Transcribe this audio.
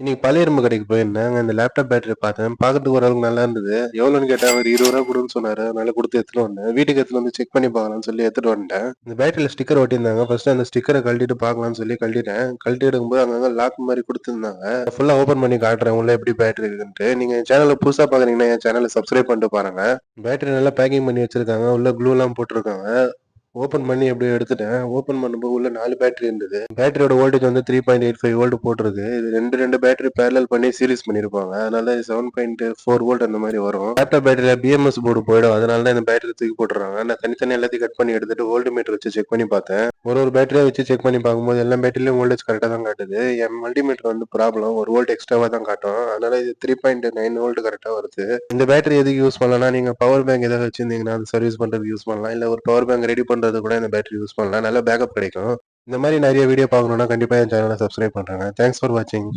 இன்னைக்கு பழைய இரும்பு கடைக்கு போயிருந்தேன். அங்க இந்த லேப்டாப் பேட்டரி பார்த்தேன். பார்க்கறதுக்கு ஓரளவுக்கு நல்லா இருந்தது. எவ்வளோன்னு கேட்டேன் அவர் இருபது ரூபா கொடுன்னு சொன்னாரு. அதனால கொடுத்து எடுத்துட்டு வந்தேன். வீட்டுக்கு எடுத்துட்டு வந்து செக் பண்ணி பார்க்கலாம்னு சொல்லி எடுத்துட்டு வந்துட்டேன். இந்த பேட்டரியில ஸ்டிக்கர் ஒட்டியிருந்தாங்க. ஃபர்ஸ்ட் அந்த ஸ்டிக்கரை கழட்டிட்டு பார்க்கலாம்னு சொல்லி கழட்டிட்டேன். கழட்டி எடுக்கும்போது அங்கங்க லாக் மாதிரி கொடுத்துருந்தாங்க. ஃபுல்லா ஓபன் பண்ணி காட்டுறேன். உள்ள எப்படி பேட்டரி இருக்குன்ட்டு. நீங்க என் சேனலை புதுசா பாக்குறீங்கன்னா என் சேனலை சப்ஸ்கிரைப் பண்ணிட்டு பாருங்க. பேட்டரி நல்லா பேக்கிங் பண்ணி வச்சிருக்காங்க. உள்ள க்ளூ எல்லாம் போட்டிருக்காங்க. ஓப்பன் பண்ணி அப்படியே எடுத்துட்டேன். ஓப்பன் பண்ணும்போது உள்ள நாலு பேட்டரி இருந்தது. பேட்டரியோட வோல்டேஜ் வந்து three point eight five volt போட்டிருக்கு. இது ரெண்டு ரெண்டு பேட்டரி பேரல் பண்ணி சீரிஸ் பண்ணியிருப்பாங்க. அதனால செவன் பாயிண்ட் ஃபோர் வோல்ட் அந்த மாதிரி வரும். லேப்டாப் பேட்டரியில் பிஎம்எஸ் போர்டு போயிடும். அதனால தான் இந்த பேட்டரி தூக்கி போட்டுறாங்க. நான் தனித்தனி எல்லாத்தையும் கட் பண்ணி எடுத்துட்டு வோல்ட் மீட்டர் வச்சு செக் பண்ணி பார்த்தேன். ஒரு ஒரு பேட்டரியா வச்சு செக் பண்ணி பார்க்கும்போது எல்லா பேட்டரியிலும் வோல்டேஜ் கரெக்டாக தான் காட்டுது. என் மல்டிமீட்டர் வந்து ப்ராப்ளம் ஒரு வோல்ட் எக்ஸ்ட்ராவாக தான் காட்டும். அதனால இது த்ரீ பாயிண்ட் நைன் வோல்ட் கரெக்டாக வருது. இந்த பேட்டரி எதுக்கு யூஸ் பண்ணலாம் நீங்க பவர் பேங்க் ஏதாவது வச்சிருந்தீங்கன்னா அது சர்வீஸ் பண்றதுக்கு யூஸ் பண்ணலாம். இல்ல ஒரு பவர் பேங்க் ரெடி பண்றது கூட இந்த பேட்டரி யூஸ் பண்ணலாம். நல்ல பேக்கப் கிடைக்கும். இந்த மாதிரி நிறைய வீடியோ பார்க்கணும்னா கண்டிப்பா என் சேனலை சப்ஸ்கிரைப் பண்றாங்க. தேங்க்ஸ் ஃபார் வாட்சிங்